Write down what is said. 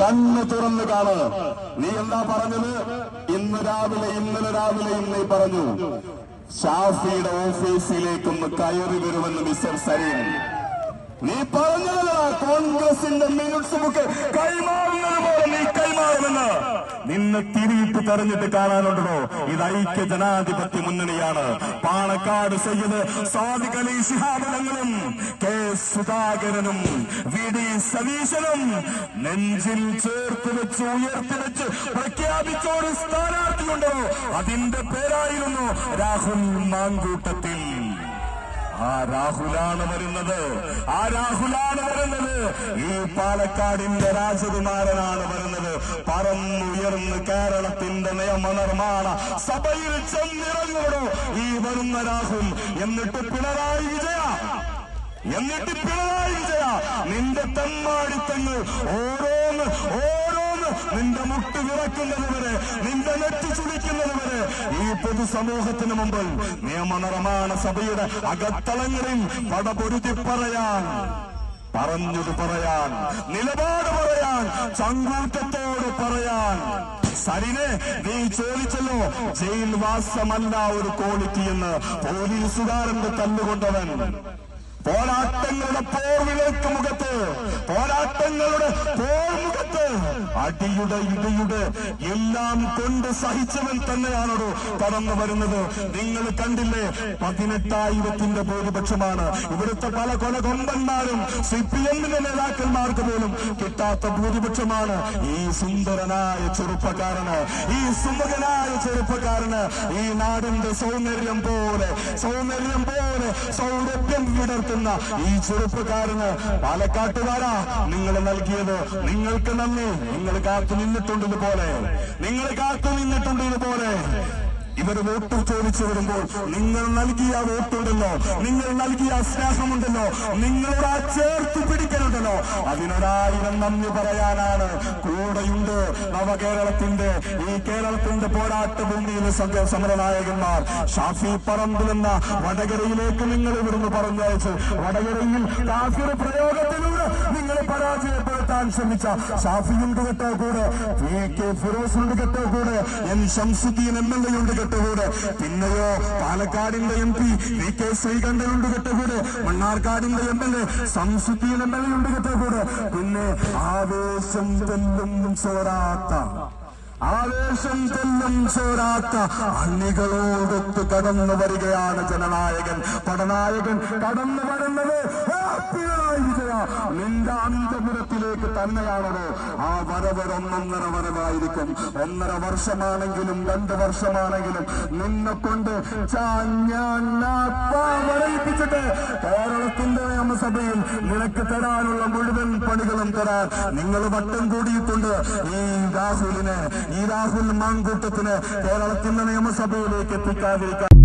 കണ്ണ് തുറന്ന് കാണ്. നീ എന്താ പറഞ്ഞത്? ഇന്ന് രാവിലെ ഇന്നലെ രാവിലെ ഇന്ന് പറഞ്ഞു. ഷാഫിയുടെ ഓഫീസിലേക്കൊന്ന് കയറി വരുമെന്ന് മിസ്റ്റർ സരീൻ നീ പറഞ്ഞതല്ല കോൺഗ്രസിന്റെ മിനിറ്റ്സ് ബുക്ക് കൈമാറുന്നത് പോലെ നീ കൈമാറുമെന്ന്. നിന്നെ തിരിയിട്ട് തെരഞ്ഞിട്ട് കാണാനുണ്ടോ ഇത് ഐക്യ ജനാധിപത്യ മുന്നണിയാണ്. പാണക്കാട് സയ്യദ് സാദിഖ് അലി ശിഹാബലങ്ങളും കെ സുധാകരനും വി ഡി സതീശനും നെഞ്ചിൽ ചേർത്ത് വെച്ച് ഉയർത്തി വെച്ച് പ്രഖ്യാപിച്ച ഒരു സ്ഥാനാർത്ഥിയുണ്ടോ? അതിന്റെ പേരായിരുന്നു രാഹുൽ മാങ്കൂട്ടത്തിൽ. ആ രാഹുലാണ് വരുന്നത്. ആ രാഹുലാണ് വരുന്നത്. ഈ പാലക്കാടിന്റെ രാജകുമാരനാണ് വരുന്നത്. പറന്നുയർന്ന് കേരളത്തിന്റെ നിയമനിർമ്മാണ സഭയിൽ ചെന്നിറങ്ങുടോ ഈ വരുന്ന രാഹുൽ. എന്നിട്ട് പിണറായി വിജയ എന്നിട്ട് പിണറായി വിജയ നിന്റെ തെമ്മാടിത്തങ്ങൾ ഓരോന്ന് ഓരോന്ന് നിന്റെ മുട്ട് വിറക്കുന്നത് വരെ നിന്റെ നെറ്റ് ചുളിക്കുന്നത് വരെ ഈ പൊതുസമൂഹത്തിന് മുമ്പിൽ നിയമനിർമ്മാണ സഭയുടെ അകത്തളങ്ങളിൽ പടപൊരുതി പറയാൻ പറഞ്ഞത് പറയാൻ നിലപാട് പറയാൻ ചങ്കൂറ്റത്തോട് പറയാൻ. സരിനെ നീ ചോദിച്ചല്ലോ ജയിൽ വാസമല്ല ഒരു ക്വാളിറ്റി എന്ന് പോലീസുകാരന്റെ തല്ലുകൊണ്ടവൻ പോരാട്ടങ്ങളുടെ പോർവിലേക്ക് മുഖത്ത് പോരാട്ടങ്ങളുടെ പോർമുഖത്ത് അടിയുടെ ഇടിയുടെ എല്ലാം കൊണ്ട് സഹിച്ചവൻ തന്നെയാണോ കടന്നു വരുന്നത്. നിങ്ങൾ കണ്ടില്ലേ? പതിനെട്ടായിരത്തിന്റെ ഭൂരിപക്ഷമാണ്. ഇവിടുത്തെ പല കൊല കൊമ്പന്മാരും സി പി എമ്മിന്റെ നേതാക്കന്മാർക്ക് പോലും കിട്ടാത്ത ഭൂരിപക്ഷമാണ്. ഈ സുന്ദരനായ ചെറുപ്പക്കാരന് ഈ സുമുഖനായ ചെറുപ്പക്കാരന് ഈ നാടിന്റെ സൗന്ദര്യം പോലെ സൗന്ദര്യം പോലെ സൗരഭ്യം വിടർത്തുന്ന ഈ ചെറുപ്പക്കാരന് പാലക്കാട്ടുകാരാ നിങ്ങൾ നൽകിയത്. നിങ്ങൾക്ക് നന്ദി. നിങ്ങൾ കാത്തു നിന്നിട്ടുണ്ട് ഇതുപോലെ. നിങ്ങൾ കാത്തു നിന്നിട്ടുണ്ട് ഇതുപോലെ. ഇവർ വോട്ട് ചോദിച്ചു വരുമ്പോൾ നിങ്ങൾ നൽകിയ വോട്ടുണ്ടല്ലോ നിങ്ങൾ നൽകിയ സ്നേഹമുണ്ടല്ലോ നിങ്ങളോട് ആ ചേർത്ത് പിടിക്കലുണ്ടല്ലോ. അതിനൊരായിരം നന്ദി പറയാനാണ്. കൂടെയുണ്ട് നവകേരളത്തിന്റെ ഈ കേരളത്തിന്റെ പോരാട്ട ഭൂമിയിലെ സമരനായകന്മാർ. ഷാഫി പറമ്പിൽ എന്ന വടകരയിലേക്ക് നിങ്ങൾ ഇവിടുന്ന് പറഞ്ഞയച്ചു വടകരയിൽ കാഫിർ പ്രയോഗത്തിലൂടെ നിങ്ങളെ പരാജയപ്പെടുത്താൻ ശ്രമിച്ച ഷാഫിയുണ്ട് കേട്ടോ കൂടെ കെ ഫിറോസ് ഉണ്ട് കേട്ടോ കൂടെ N Shamsuddin M L A ഉണ്ട് കൂടെ പിന്നെയോ പാലക്കാടിന്റെ M P V K Sreekandan ഉണ്ട് കേട്ടോ കൂടെ മണ്ണാർക്കാടിന്റെ M L A Shamsuddin M L A ഉണ്ട് കേട്ടോ കൂടെ പിന്നെ ആവേശം തെല്ലും ചോരാത്ത ആവേശം തെല്ലും ചോരാത്ത അണികളോടൊത്ത് കടന്നു വരികയാണ് ജനനായകൻ. പടനായകൻ കടന്നു വരുന്നത് നിന്റെ തന്നെയാണത്. ആ വരവ് ഒന്നൊന്നര വരവായിരിക്കും. ഒന്നര വർഷമാണെങ്കിലും രണ്ട് വർഷമാണെങ്കിലും നിന്നെ കൊണ്ട് വരയിപ്പിച്ചിട്ട് കേരളത്തിന്റെ നിയമസഭയിൽ നിനക്ക് തരാനുള്ള മുഴുവൻ പണികളും തരാൻ നിങ്ങൾ വട്ടം കൂടിയിട്ടുണ്ട്. ഈ രാഹുലിന് ഈ രാഹുൽ മാങ്കൂട്ടത്തിന് കേരളത്തിന്റെ നിയമസഭയിലേക്ക് എത്തിക്കാതിരിക്കാൻ